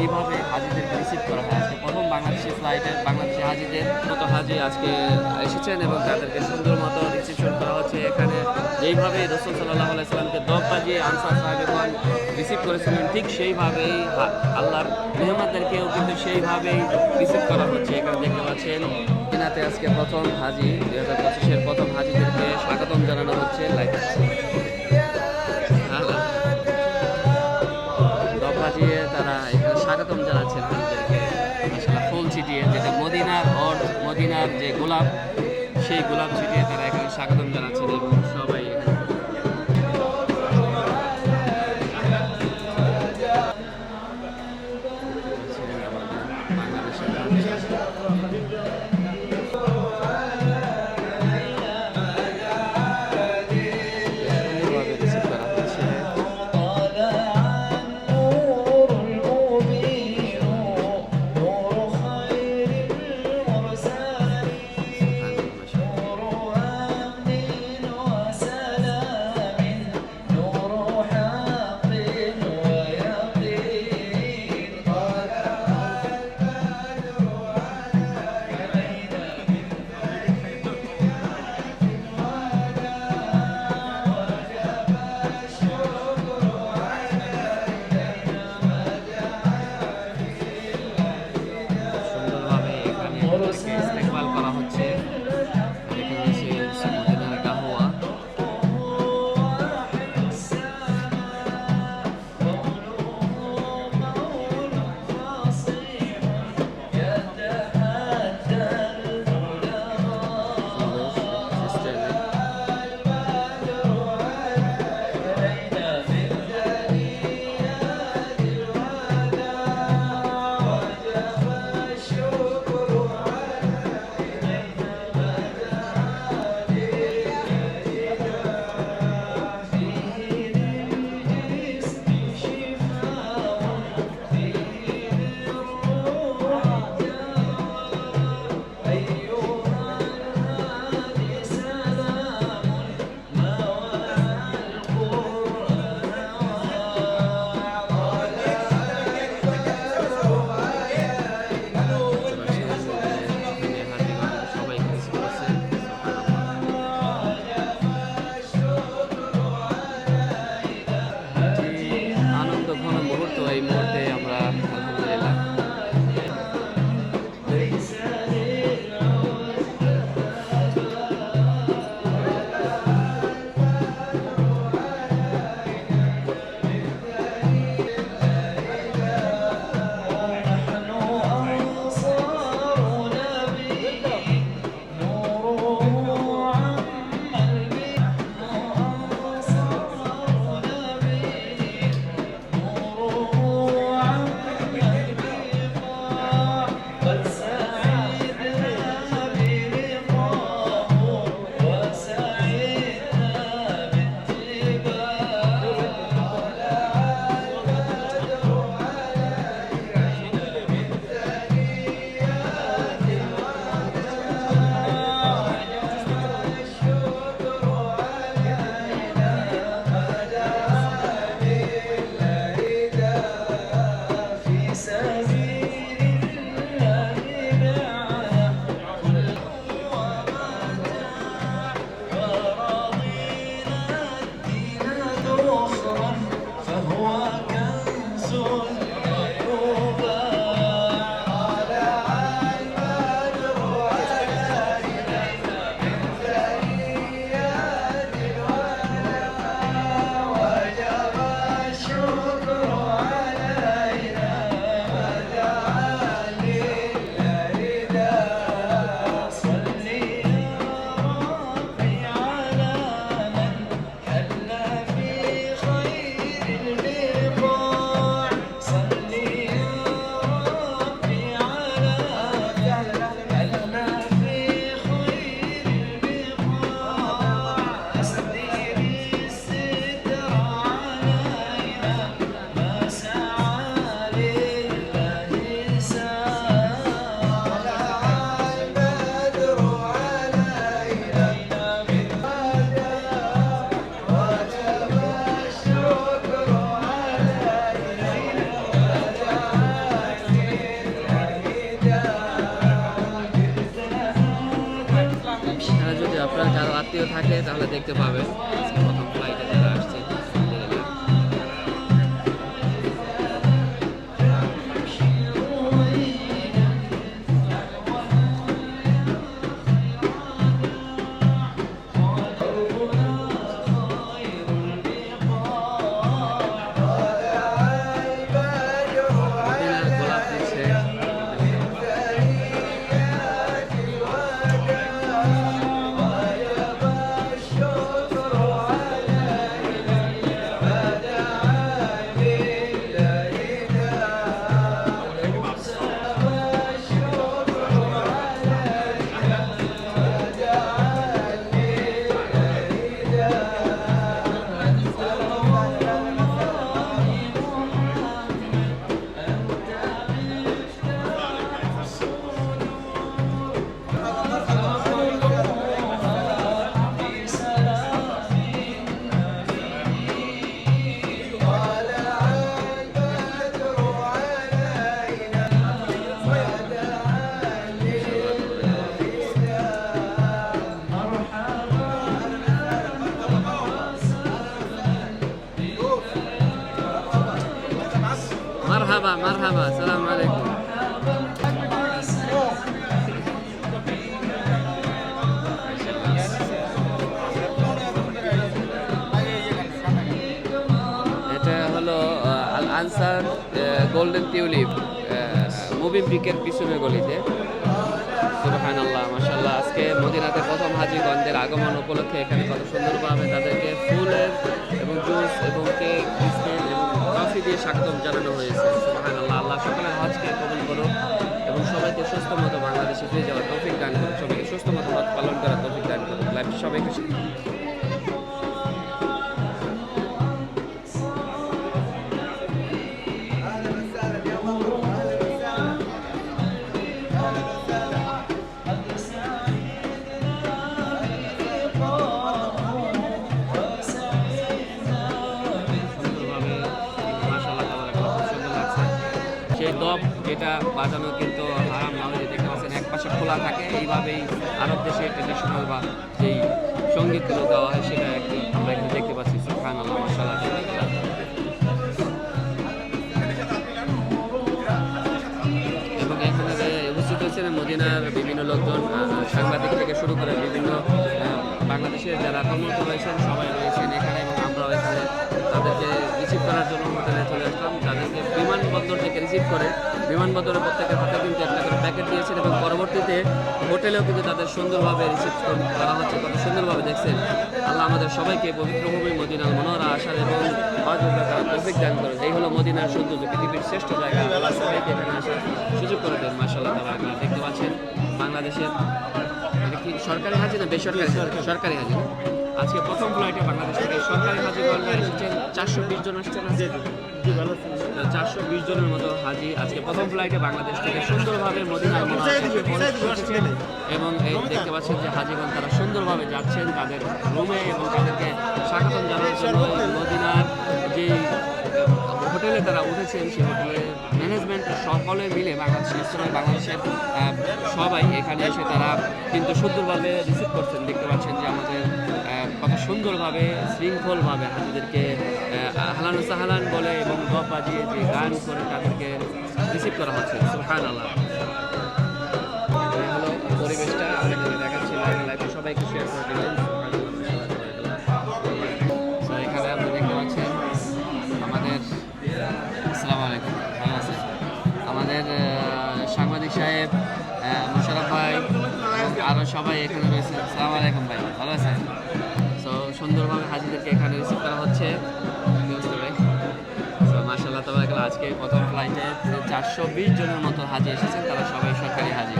কীভাবে হাজিদেরকে রিসিভ করা হয়? আজকে প্রথম বাংলাদেশি ফ্লাইটের বাংলাদেশি হাজিদের মতো হাজি আজকে এসেছেন এবং তাদেরকে সুন্দর মতো রিসিপশন করা হচ্ছে এখানে। যেইভাবে রসুল সাল্লাহ আলাইসাল্লামকে দপ বাজিয়ে আনসার সাহেবগণ রিসিভ করেছিলেন ঠিক সেইভাবেই আল্লাহর মেহমানদেরকেও কিন্তু সেইভাবেই রিসিভ করা হচ্ছে। এখানে দেখতে পাচ্ছেন চীনাতে আজকে প্রথম হাজি দু হাজার পঁচিশের প্রথম হাজিদেরকে স্বাগতম জানানো হচ্ছে। লাইভ সেই গোলাপ থাকে তাহলে দেখতে পাবে। মারহাবা আসসালামু আলাইকুম এটা হলো Al Ansar golden tulip moving পিকের পিছনের গলিতে। সুবহান আল্লাহ মাসাল্লাহ আজকে মদিনাতে প্রথম হাজিগঞ্জের আগমন উপলক্ষে এখানে কত সুন্দরভাবে তাদেরকে ফুলের এবং জুস এবং কেক, বিস্কিট কফি দিয়ে স্বাগতম জানানো হয়েছে। আল্লাহ আল্লাহ সকলের হজকে কবুল করো এবং সবাইকে সুস্থ মতো বাংলাদেশে ফিরে যাওয়ার তৌফিক দান করো সবাইকে সুস্থ মতো পালন করার তৌফিক দান করো লাইফ সবাইকে যেটা বাজানো কিন্তু হারাম না যে দেখতে পাচ্ছেন এক পাশে খোলা থাকে, এইভাবেই আরব দেশে ট্রেডিশনাল বা যেই সঙ্গীতগুলো দেওয়া হয়, সেটা একটি আমরা এখানে দেখতে পাচ্ছি সুখান আল্লাহ মাসাল্লাহ এবং এখানে উপস্থিত হয়েছেন মদিনার বিভিন্ন লোকজন সাংবাদিক থেকে শুরু করে বিভিন্ন বাংলাদেশের যারা কর্মরত রয়েছেন, সবাই রয়েছেন এখানে। তাদেরকে রিসিভ করার জন্য হোটেলে চলে আসলাম। তাদেরকে বিমানবন্দর থেকে রিসিভ করে বিমানবন্দরের প্রত্যেকের হাতে কিন্তু একটা করে প্যাকেট দিয়েছেন এবং পরবর্তীতে হোটেলেও কিন্তু তাদের সুন্দরভাবে রিসিভ করা হচ্ছে। কত সুন্দরভাবে দেখছেন। আল্লাহ আমাদের সবাইকে পবিত্র ভূমি মদিনার মনোহরা আসার এবং তৌফিক দান করেন। এই হলো মদিনার সৌন্দর্য পৃথিবীর শ্রেষ্ঠ জায়গা। আল্লাহ সবাইকে এখানে আসার সুযোগ করে দেন। মাসাল্লাহ তারা আপনারা দেখতে পাচ্ছেন বাংলাদেশের কি সরকারি হাজি না বেসরকারি। সরকারি হাজি? আজকে প্রথম ফ্লাইটে বাংলাদেশ থেকে সরকারি হাজি গণনা এসেছেন চারশো বিশ জন আসছেন চারশো বিশ জনের মতো হাজি আজকে প্রথম ফ্লাইটে বাংলাদেশ থেকে সুন্দরভাবে মদিনার এবং এই দেখতে পাচ্ছেন যে হাজিগণ তারা সুন্দরভাবে যাচ্ছেন তাদের রুমে এবং তাদেরকে স্বাগতম জানানোর জন্য মদিনার যে হোটেলে তারা উঠেছেন সেই হোটেলের ম্যানেজমেন্ট সকলে মিলে বাংলাদেশ বাংলাদেশের আহ, সবাই এখানে এসে তারা কিন্তু সুন্দরভাবে রিসিভ করছেন দেখতে কত সুন্দরভাবে, শৃঙ্খলভাবে হাজিদেরকে হালান সাহালান বলে এবং গপ বাজিয়ে যে গান করে তাদেরকে রিসিভ করা হচ্ছে। সুহান আল্লাহ পরিবেশটা আপনাদের দেখাচ্ছি লাইভে লাইভে সবাইকে শেয়ার করে দিলেন এখানে আপনি দেখতে পাচ্ছেন, আমাদের আছেন? আমাদের সাংবাদিক সাহেব মোশারফ ভাই আরও সবাই এখানে রয়েছে। আসসালামু আলাইকুম ভাই, ভালো আছেন? হাজিদেরকে এখানে রিসিভ করা হচ্ছে। মার্শাল্লাহ তবে আজকে প্রথম ফ্লাইটে চারশো বিশ জনের মতো হাজি এসেছেন, তারা সবাই সরকারি হাজি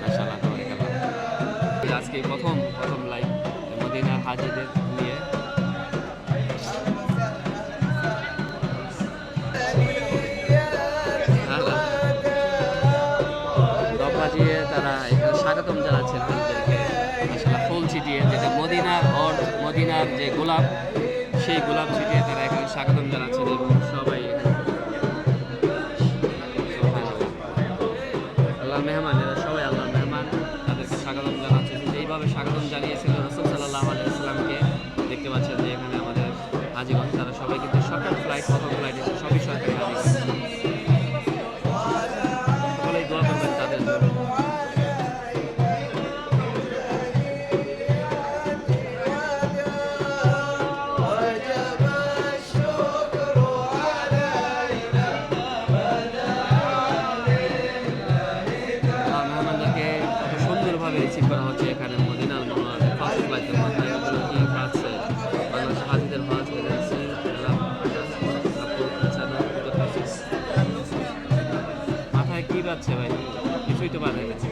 মার্শাল্লাহ তবে আজকে প্রথম প্রথম ফ্লাইট মদিনার হাজিদের সেই গোলাপ ছিটিয়ে তারা এখানে স্বাগতম জানাচ্ছেন এবং সবাই আল্লাহ মেহমান এরা সবাই আল্লাহ মেহমান, তাদেরকে স্বাগতম জানাচ্ছেন এইভাবে স্বাগতম জানিয়েছিল রসুল সাল্লাহ আলাইসালামকে দেখতে পাচ্ছেন যে এখানে আমাদের হাজিগঞ্জ তারা সবাই কিন্তু সকাল ফ্লাইট প্রথম ফ্লাইটে পারবে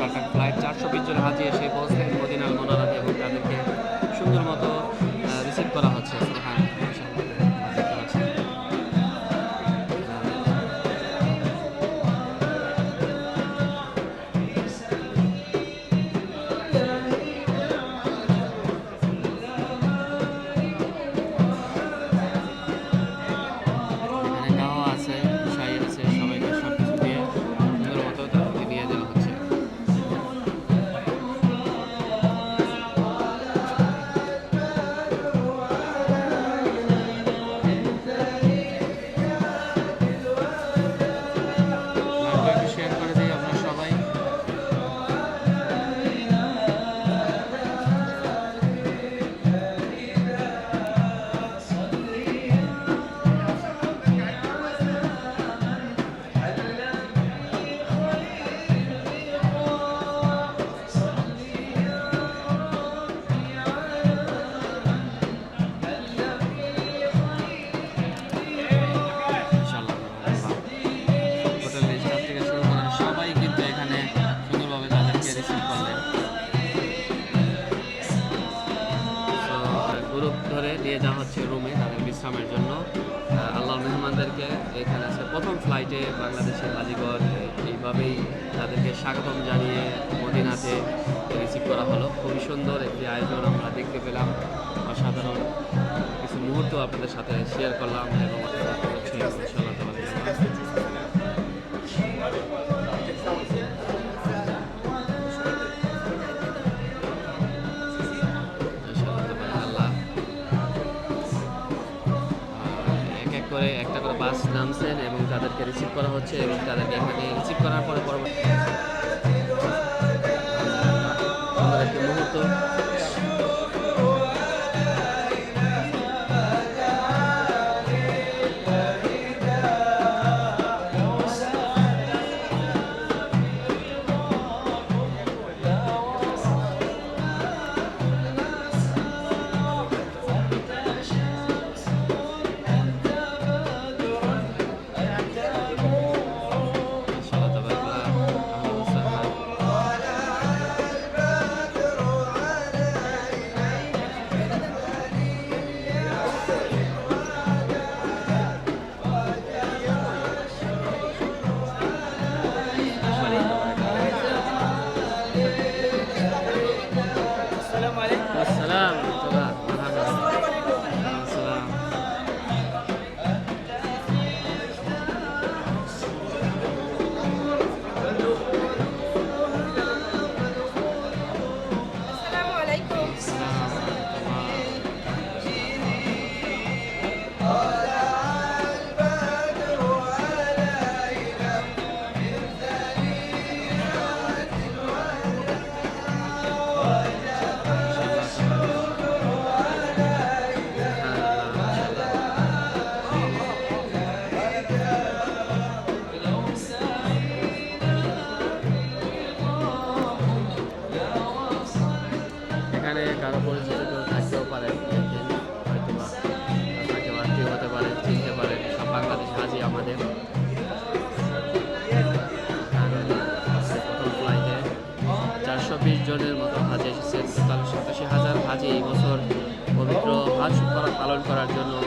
টাকা ফ্লাইট চারশো বিশ জন হাজিয়ে সে পৌঁছলেন। ফ্লাইটে বাংলাদেশের আলিগড় এইভাবেই তাদেরকে স্বাগতম জানিয়ে মদিনাতে রিসিভ করা হলো। খুবই সুন্দর একটি আয়োজন আমরা দেখতে পেলাম। অসাধারণ কিছু মুহূর্ত আপনাদের সাথে শেয়ার করলাম এবং করে একটা করে বাস নামছেন এবং তাদেরকে রিসিভ করা হচ্ছে এবং তাদেরকে এখানে রিসিভ করার পরে পরবর্তী মুহূর্ত করার জন্য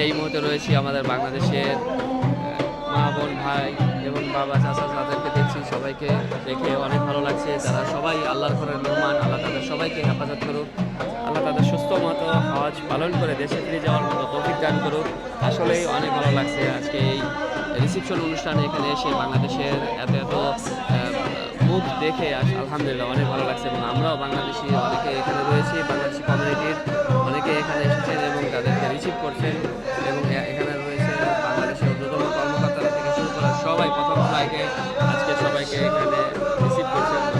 মাটিতে এই মুহূর্তে রয়েছি আমাদের বাংলাদেশের মা, বোন, ভাই এবং বাবা, চাচা তাদেরকে দেখছি, সবাইকে দেখে অনেক ভালো লাগছে। তারা সবাই আল্লাহর ঘরের মেহমান, আল্লাহ তাদের সবাইকে হেফাজত করুক, আল্লাহ তাদের সুস্থ মতো হজ পালন করে দেশে ফিরে যাওয়ার মতো তৌফিক দান করুক। আসলেই অনেক ভালো লাগছে আজকে এই রিসিপশন অনুষ্ঠানে এখানে এসে বাংলাদেশের এত এত মুখ দেখে আলহামদুলিল্লাহ, অনেক ভালো লাগছে এবং আমরাও বাংলাদেশি অনেকে এখানে রয়েছি, বাংলাদেশি কমিউনিটির অনেকে এখানে এসেছেন এবং তাদেরকে রিসিভ করছেন এবং এখানে রয়েছে বাংলাদেশের অন্যতম কর্মকর্তারা থেকে শুরু করা সবাই, প্রথম ফ্লাইটে আজকে সবাইকে এখানে রিসিভ করছেন।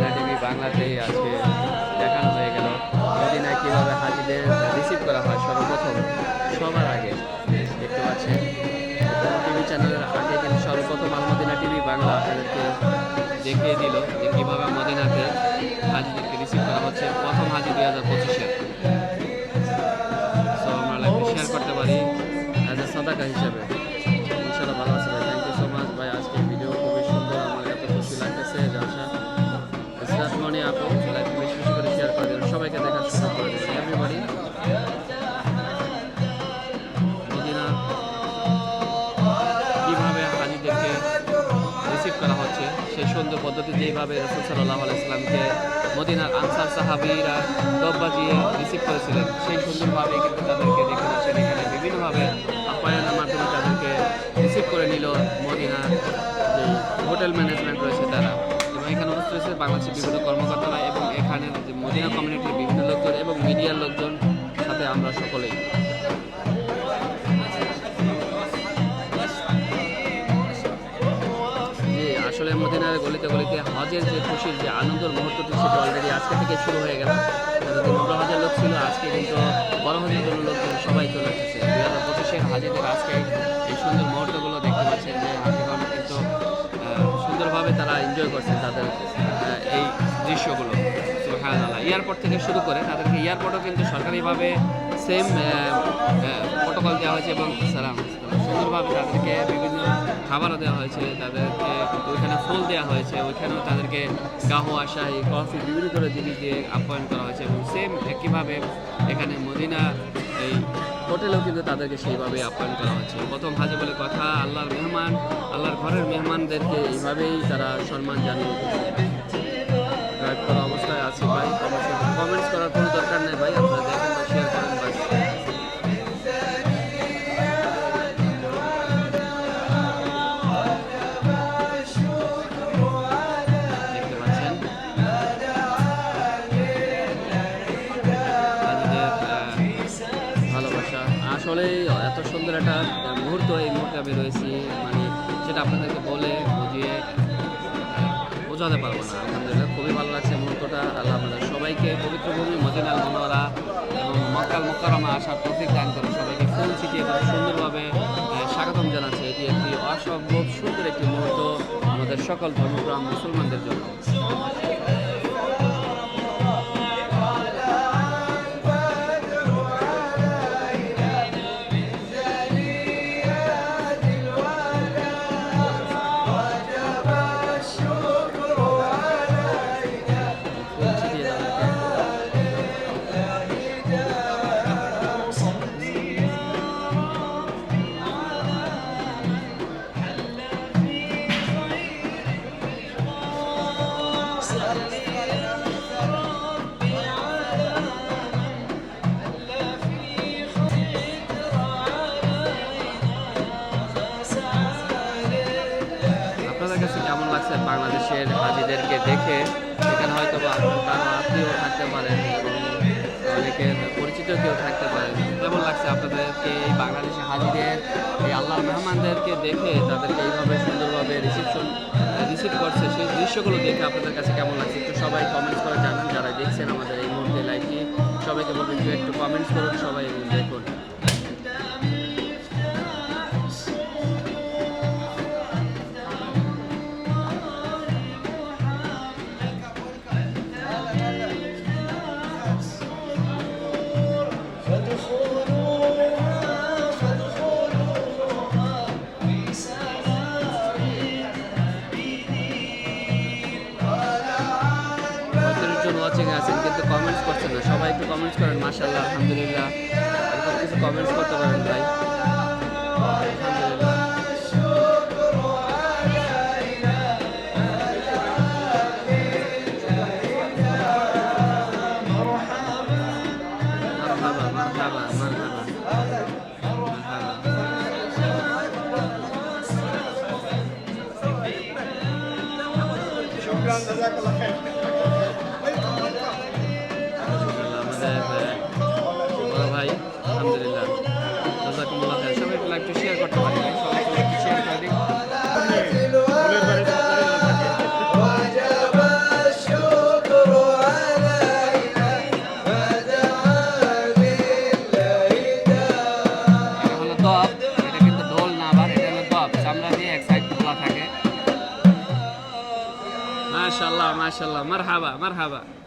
জেলা টিভি বাংলাতেই আজকে দেখানো হয়ে গেল। মদিনায় কীভাবে হাজিদের রিসিভ করা হয় সর্বপ্রথম সবার আগে দেখতে পাচ্ছেন। টিভি চ্যানেলের আগে কিন্তু সর্বপ্রথম আল মদিনা টিভি বাংলা আপনাদেরকে দেখিয়ে দিল যে কীভাবে মদিনাতে হাজিদেরকে রিসিভ করা হচ্ছে। প্রথম হাজি দুই হাজার পঁচিশের ইসরাত বেশি বেশি করে শেয়ার করে দেবেন সবাইকে দেখার সুযোগ করে দেবেন এভরিবডি মদিনা, কীভাবে হাজিদেরকে রিসিভ করা হচ্ছে, সেই সুন্দর পদ্ধতি যেইভাবে রসুল সাল্লাহ আলাইসলামকে মদিনার আনসার সাহাবিরা রিসিভ করেছিলেন। সেই সুন্দরভাবে কিন্তু তাদেরকে দেখে পাচ্ছেন এখানে। বিভিন্নভাবে আপ্যায়নের মাধ্যমে তাদেরকে রিসিভ করে নিল মদিনার যে হোটেল ম্যানেজমেন্ট রয়েছে তারা। রয়েছে বাংলাদেশের বিভিন্ন কর্মকর্তারা এবং এখানে যে মদিনা কমিউনিটির বিভিন্ন লোকজন এবং মিডিয়ার লোকজন সাথে আমরা সকলেই। আসলে মদিনার গলিতে গলিতে হজের যে খুশির যে আনন্দের মুহূর্তটি সেটা অলরেডি আজকে থেকে শুরু হয়ে গেল। এয়ারপোর্ট থেকে শুরু করে তাদেরকে এয়ারপোর্টও কিন্তু সরকারিভাবে সেম প্রোটোকল দেওয়া হয়েছে এবং সালাম। সুন্দরভাবে তাদেরকে বিভিন্ন খাবারও দেওয়া হয়েছে, তাদেরকে ওইখানে ফুল দেওয়া হয়েছে, ওইখানেও তাদেরকে গাহোয়া শাহি কফি, বিভিন্ন ধরনের জিনিস দিয়ে আপ্যায়ন করা হয়েছে এবং সেম একইভাবে এখানে মদিনা এই হোটেলেও কিন্তু তাদেরকে সেইভাবে আপ্যায়ন করা হচ্ছে প্রথম হাজি বলে কথা, আল্লাহর মেহমান, আল্লাহর ঘরের মেহমানদেরকে এইভাবেই তারা সম্মান জানিয়ে ড্রাইভ অবস্থায় আছে ভাই কমেন্টস করার কোনো দরকার নেই ভাই আপনারা সকল ধর্মপ্রাণ দৃশ্যগুলো দেখে আপনাদের কাছে কেমন লাগছে? একটু সবাই কমেন্টস করে জানান, যারা দেখছেন আমাদের এই মুহূর্তে লাইভটি সবাইকে বলবেন যে একটু কমেন্টস করুন, সবাই দেখুন কমেন্টস করছেন না। সবাই একটু কমেন্টস করেন মাসাল্লাহ আলহামদুলিল্লাহ। কিছু কমেন্টস করতে পারেন ভাই। মাশাআল্লাহ মাশাআল্লাহ মারহাবা মারহাবা ওয়েলকাম